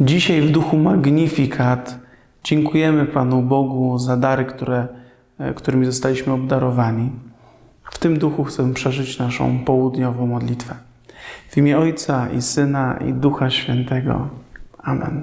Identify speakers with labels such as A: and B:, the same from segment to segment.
A: Dzisiaj w duchu Magnifikat dziękujemy Panu Bogu za dary, które, e, którymi zostaliśmy obdarowani. W tym duchu chcemy przeżyć naszą południową modlitwę. W imię Ojca i Syna i Ducha Świętego. Amen.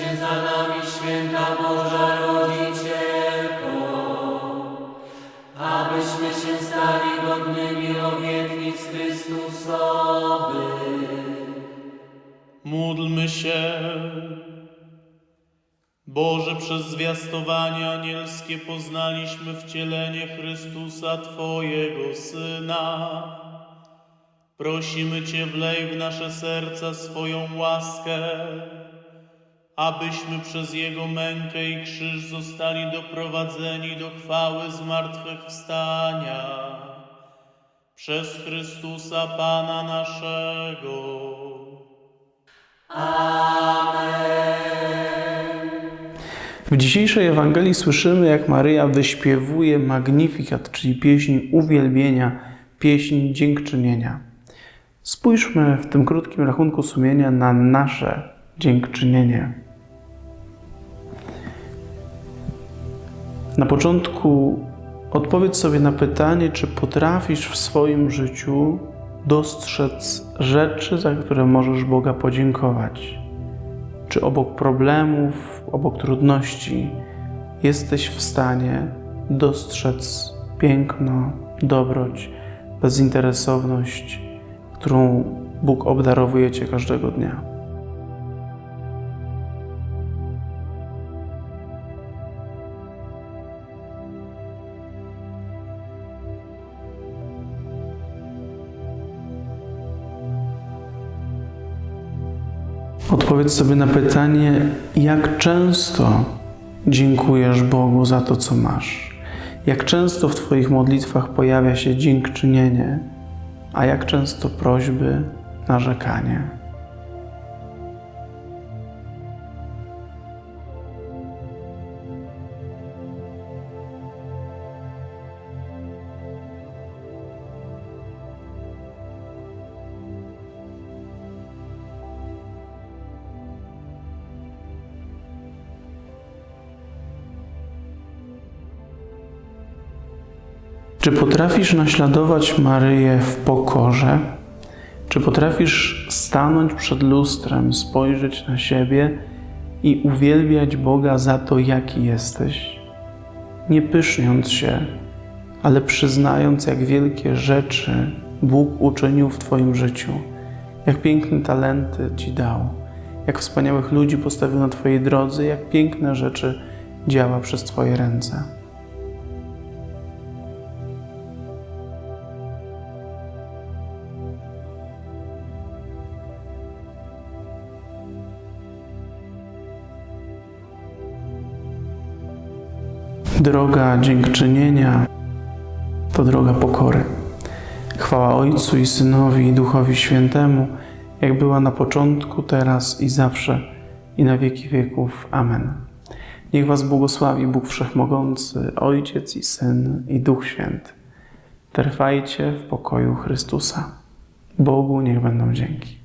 B: Się za nami, święta Boża Rodzicielko, abyśmy się stali godnymi obietnic Chrystusowych.
C: Módlmy się. Boże, przez zwiastowanie anielskie poznaliśmy wcielenie Chrystusa, Twojego Syna. Prosimy Cię, wlej w nasze serca swoją łaskę, abyśmy przez Jego mękę i krzyż zostali doprowadzeni do chwały zmartwychwstania. Przez Chrystusa Pana naszego.
A: W dzisiejszej Ewangelii słyszymy, jak Maryja wyśpiewuje Magnifikat, czyli pieśń uwielbienia, pieśń dziękczynienia. Spójrzmy w tym krótkim rachunku sumienia na nasze dziękczynienie. Na początku odpowiedz sobie na pytanie, czy potrafisz w swoim życiu dostrzec rzeczy, za które możesz Boga podziękować. Czy obok problemów, obok trudności jesteś w stanie dostrzec piękno, dobroć, bezinteresowność, którą Bóg obdarowuje Cię każdego dnia? Odpowiedz sobie na pytanie, jak często dziękujesz Bogu za to, co masz. Jak często w Twoich modlitwach pojawia się dziękczynienie, a jak często prośby, narzekanie. Czy potrafisz naśladować Maryję w pokorze? Czy potrafisz stanąć przed lustrem, spojrzeć na siebie i uwielbiać Boga za to, jaki jesteś? Nie pyszniąc się, ale przyznając, jak wielkie rzeczy Bóg uczynił w Twoim życiu, jak piękne talenty Ci dał, jak wspaniałych ludzi postawił na Twojej drodze, jak piękne rzeczy działa przez Twoje ręce. Droga dziękczynienia to droga pokory. Chwała Ojcu i Synowi i Duchowi Świętemu, jak była na początku, teraz i zawsze, i na wieki wieków. Amen. Niech Was błogosławi Bóg Wszechmogący, Ojciec i Syn i Duch Święty. Trwajcie w pokoju Chrystusa. Bogu niech będą dzięki.